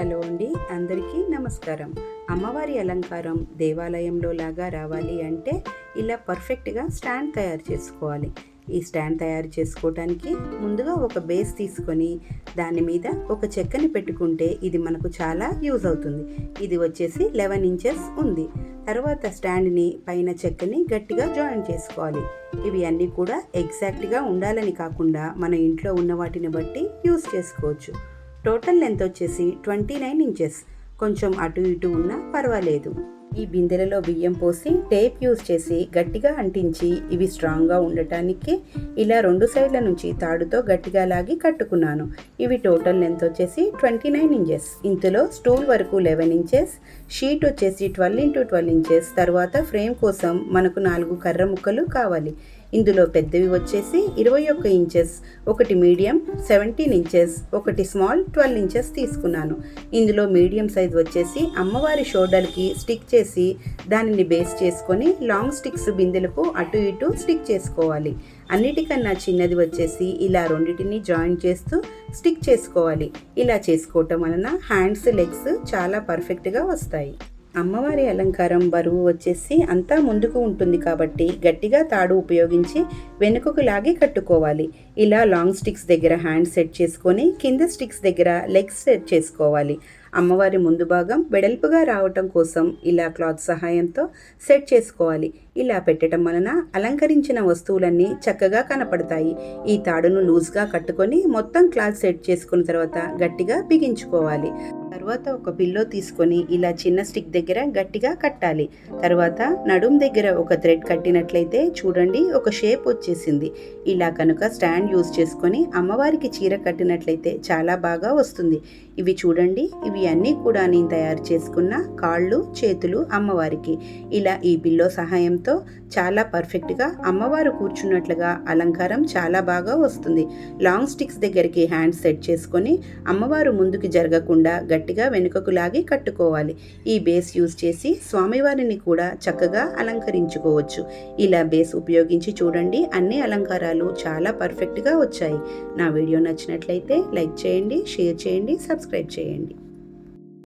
Hello అండి అందరికీ నమస్కారం. అమ్మవారి అలంకారం దేవాలయంలో లాగా రావాలి అంటే ఇలా పర్ఫెక్ట్గా స్టాండ్ తయారు చేసుకోవాలి. ఈ స్టాండ్ తయారు చేసుకోవడానికి ముందుగా ఒక బేస్ తీసుకొని దాని మీద ఒక చెక్కని పెట్టుకుంటే ఇది మనకు చాలా యూజ్ అవుతుంది. ఇది వచ్చేసి లెవెన్ ఇంచెస్ ఉంది. తర్వాత స్టాండ్ని పైన చెక్కని గట్టిగా జాయిన్ చేసుకోవాలి. ఇవి అన్నీ కూడా ఎగ్జాక్ట్గా ఉండాలని కాకుండా మన ఇంట్లో ఉన్న వాటిని బట్టి యూజ్ చేసుకోవచ్చు. టోటల్ లెంత్ వచ్చేసి ట్వంటీ నైన్ ఇంచెస్. కొంచెం అటు ఇటు ఉన్నా పర్వాలేదు. ఈ బిందెలలో బియ్యం పోసి టేప్ యూజ్ చేసి గట్టిగా అంటించి ఇవి స్ట్రాంగ్గా ఉండటానికి ఇలా రెండు సైడ్ల నుంచి తాడుతో గట్టిగా లాగి కట్టుకున్నాను. ఇవి టోటల్ లెంత్ వచ్చేసి ట్వంటీ నైన్ ఇంచెస్. ఇందులో స్టూల్ వరకు లెవెన్ ఇంచెస్ షీట్ వచ్చేసి ట్వెల్వ్ ఇంటూ ట్వెల్వ్ ఇంచెస్ తర్వాత ఫ్రేమ్ కోసం మనకు నాలుగు కర్ర ముక్కలు కావాలి. ఇందులో పెద్దవి వచ్చేసి ఇరవై ఒక్క ఇంచెస్ ఒకటి మీడియం సెవెంటీన్ ఇంచెస్ ఒకటి స్మాల్ ట్వెల్వ్ ఇంచెస్ తీసుకున్నాను. ఇందులో మీడియం సైజ్ వచ్చేసి అమ్మవారి షోల్డర్కి స్టిక్ చేసి దానిని బేస్ చేసుకొని లాంగ్ స్టిక్స్ బిందెలకు అటు ఇటు స్టిక్ చేసుకోవాలి. అన్నిటికన్నా చిన్నది వచ్చేసి ఇలా రెండింటిని జాయిన్ చేస్తూ స్టిక్ చేసుకోవాలి. ఇలా చేసుకోవటం వలన హ్యాండ్స్ లెగ్స్ చాలా పర్ఫెక్ట్గా వస్తాయి. అమ్మవారి అలంకారం బరువు వచ్చేసి అంతా ముందుకు ఉంటుంది కాబట్టి గట్టిగా తాడు ఉపయోగించి వెనుకకు లాగి కట్టుకోవాలి. ఇలా లాంగ్ స్టిక్స్ దగ్గర హ్యాండ్ సెట్ చేసుకొని కింద స్టిక్స్ దగ్గర లెగ్స్ సెట్ చేసుకోవాలి. అమ్మవారి ముందు భాగం వెడల్పుగా రావటం కోసం ఇలా క్లాత్ సహాయంతో సెట్ చేసుకోవాలి. ఇలా పెట్టడం వలన అలంకరించిన వస్తువులన్నీ చక్కగా కనపడతాయి. ఈ తాడును లూజ్గా కట్టుకొని మొత్తం క్లాత్ సెట్ చేసుకున్న తర్వాత గట్టిగా బిగించుకోవాలి. తర్వాత ఒక పిల్లో తీసుకొని ఇలా చిన్న స్టిక్ దగ్గర గట్టిగా కట్టాలి. తర్వాత నడుం దగ్గర ఒక థ్రెడ్ కట్టినట్లయితే చూడండి ఒక షేప్ వచ్చేసింది. ఇలా కనుక స్టాండ్ యూజ్ చేసుకొని అమ్మవారికి చీర కట్టినట్లయితే చాలా బాగా వస్తుంది. ఇవి చూడండి ఇవి అన్నీ కూడా నేను తయారు చేసుకున్న కాళ్ళు చేతులు అమ్మవారికి. ఇలా ఈ పిల్లో సహాయంతో చాలా పర్ఫెక్ట్గా అమ్మవారు కూర్చున్నట్లుగా అలంకారం చాలా బాగా వస్తుంది. లాంగ్ స్టిక్స్ దగ్గరికి హ్యాండ్ సెట్ చేసుకొని అమ్మవారు ముందుకు జరగకుండా గట్టిగా వెనుకకు లాగి కట్టుకోవాలి. ఈ బేస్ యూజ్ చేసి స్వామివారిని కూడా చక్కగా అలంకరించుకోవచ్చు. ఇలా బేస్ ఉపయోగించి చూడండి అన్ని అలంకారాలు చాలా పర్ఫెక్ట్గా వచ్చాయి. నా వీడియో నచ్చినట్లయితే లైక్ చేయండి షేర్ చేయండి సబ్స్క్రైబ్ చేయండి.